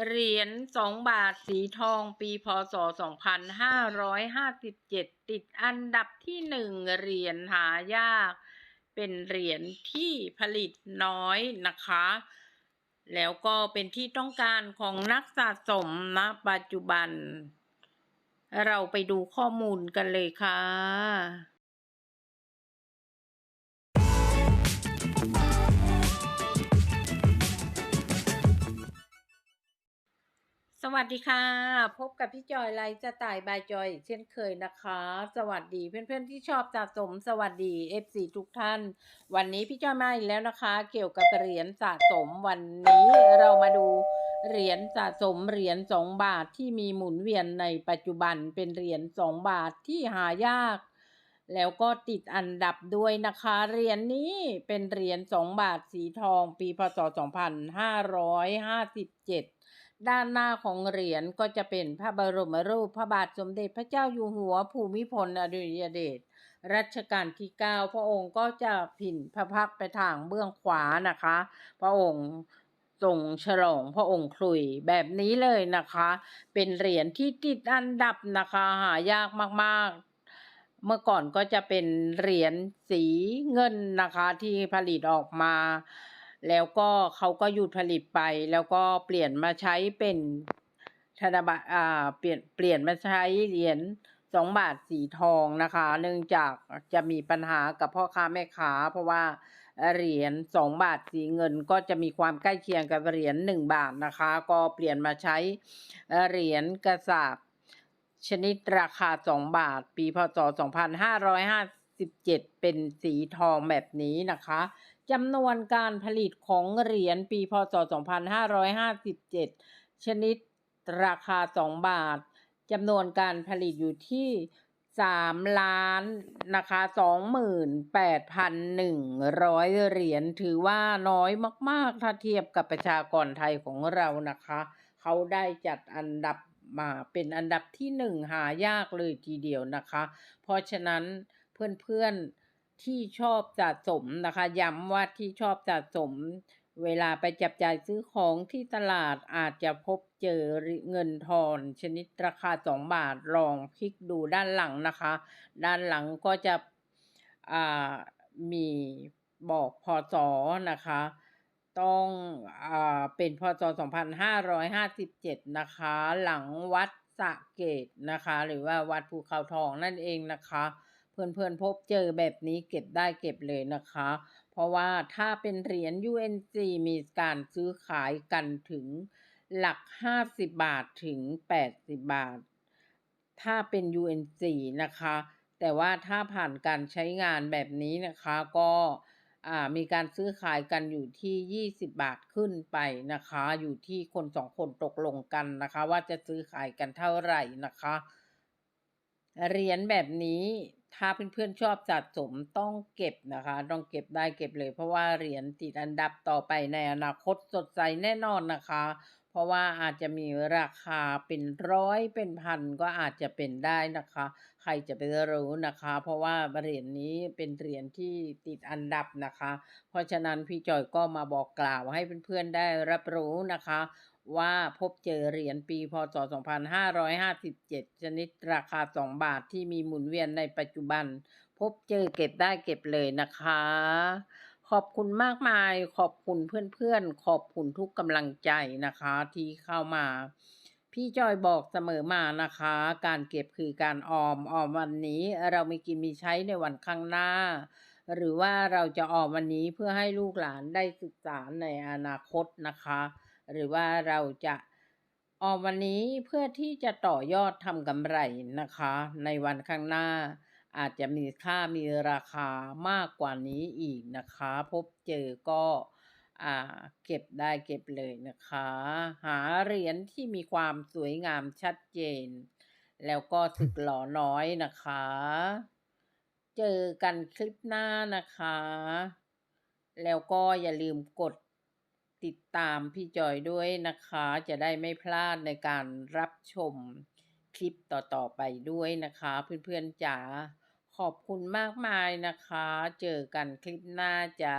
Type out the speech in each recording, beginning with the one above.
เหรียญสองบาทสีทองปีพศสองพันห้าร้อยห้าสิบเจ็ดติดอันดับที่หนึ่งเหรียญหายาก เป็นเหรียญที่ผลิตน้อยนะคะ แล้วก็เป็นที่ต้องการของนักสะสมณปัจจุบัน เราไปดูข้อมูลกันเลยค่ะ สวัสดีค่ะ พบกับพี่จอยไลฟ์จะต่ายบายจอยเช่นเคยนะคะ สวัสดีเพื่อนๆที่ชอบสะสมสวัสดี FC ทุกท่าน วันนี้พี่จอยมาอีกแล้วนะคะ เกี่ยวกับเหรียญสะสมวันนี้เรามาดูเหรียญสะสมเหรียญสองบาทที่มีหมุนเวียนในปัจจุบันเป็นเหรียญสองบาทที่หายาก แล้วก็ติดอันดับด้วยนะคะ เหรียญนี้เป็นเหรียญสองบาทสีทองปีพศ 2557 ด้านหน้าของเหรียญก็จะเป็นพระบรมรูปพระบาทสมเด็จพระเจ้าอยู่หัวภูมิพลอดุลยเดชรัชกาลที่ 9 พระองค์ก็จะผินพระพักไปทางเบื้องขวานะคะ พระองค์ทรงฉลองพระองค์คลุยแบบนี้เลยนะคะ เป็นเหรียญที่ติดอันดับนะคะหายากมากๆเมื่อก่อนก็จะเป็นเหรียญสีเงินนะคะที่ผลิตออกมา แล้วก็เขาก็หยุดผลิตไป แล้วก็เปลี่ยนมาใช้เป็นธนบัตรอ่าเปลี่ยนเปลี่ยนมาใช้เหรียญสองบาทสีทองนะคะ เนื่องจากจะมีปัญหากับพ่อค้าแม่ค้า เพราะว่าเหรียญสองบาทสีเงินก็จะมีความใกล้เคียงกับเหรียญหนึ่งบาทนะคะ ก็เปลี่ยนมาใช้เหรียญกระสาบชนิดราคาสองบาท ปีพศสองพันห้าร้อยห้าสิบเจ็ดเป็นสีทองแบบนี้นะคะ จำนวนการผลิตของเหรียญปีพศ 2557 ชนิดราคา 2 บาท จำนวนการผลิตอยู่ที่ 3 ล้านนะคะ28,100 เหรียญถือว่าน้อยมาก ๆ ถ้าเทียบกับประชากรไทยของเรานะคะ เขาได้จัดอันดับมาเป็นอันดับที่หนึ่งหายากเลยทีเดียวนะคะ เพราะฉะนั้นเพื่อนๆ ที่ชอบสะสมนะคะ ย้ำว่าที่ชอบสะสม เวลาไปจับจ่ายซื้อของที่ตลาดอาจจะพบเจอเงินทอน ชนิดราคา 2 บาทลองคลิกดูด้านหลังนะคะ ด้านหลังก็จะอ่ามีบอกพศนะคะ ต้องอ่าเป็นพศ2557 นะคะ หลังวัดสะเกตนะคะ หรือว่าวัดภูเขาทองนั่นเองนะคะ เพื่อนๆพบเจอแบบนี้เก็บได้เก็บเลยนะคะ เพราะว่าถ้าเป็นเหรียญ UNC มีการซื้อขายกันถึงหลัก 50 บาทถึง 80 บาท ถ้าเป็น UNC นะคะ แต่ว่าถ้าผ่านการใช้งานแบบนี้นะคะก็มีการซื้อขายกันอยู่ที่ 20 บาทขึ้นไปนะคะ อยู่ที่คนสองคนตกลงกันนะคะ ว่าจะซื้อขายกันเท่าไหร่นะคะ เหรียญแบบนี้ถ้าเพื่อนๆชอบสะสมต้องเก็บนะคะ ต้องเก็บได้เก็บเลย เพราะว่าเหรียญติดอันดับต่อไปในอนาคตสดใสแน่นอนนะคะ เพราะว่าอาจจะมีราคาเป็นร้อยเป็นพันก็อาจจะเป็นได้นะคะ ใครจะไปรู้นะคะ เพราะว่าเหรียญนี้เป็นเหรียญที่ติดอันดับนะคะ เพราะฉะนั้นพี่จอยก็มาบอกกล่าวให้เพื่อนๆได้รับรู้นะคะ ว่าพบเจอเหรียญปีพศ 2557 ชนิดราคา 2 บาทที่มีหมุนเวียนในปัจจุบัน พบเจอเก็บได้เก็บเลยนะคะ ขอบคุณมากมาย ขอบคุณเพื่อนๆ ขอบคุณทุกกำลังใจนะคะที่เข้ามา พี่จอยบอกเสมอมานะคะ การเก็บคือการออม ออมวันนี้เรามีกินมีใช้ในวันข้างหน้า หรือว่าเราจะออมวันนี้เพื่อให้ลูกหลานได้ศึกษาในอนาคตนะคะ หรือว่าเราจะออมวันนี้เพื่อที่จะต่อยอดทำกำไรนะคะ ในวันข้างหน้า อาจจะมีค่ามีราคามากกว่านี้อีกนะคะ พบเจอก็อ่าเก็บได้เก็บเลยนะคะ หาเหรียญที่มีความสวยงามชัดเจน แล้วก็สึกหล่อน้อยนะคะ เจอกันคลิปหน้านะคะ แล้วก็อย่าลืมกด ติดตามพี่จอยด้วยนะคะ จะได้ไม่พลาดในการรับชมคลิปต่อๆไปด้วยนะคะ เพื่อนๆจ๋าขอบคุณมากมายนะคะ เจอกันคลิปหน้าจ้า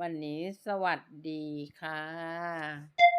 วันนี้สวัสดีค่ะ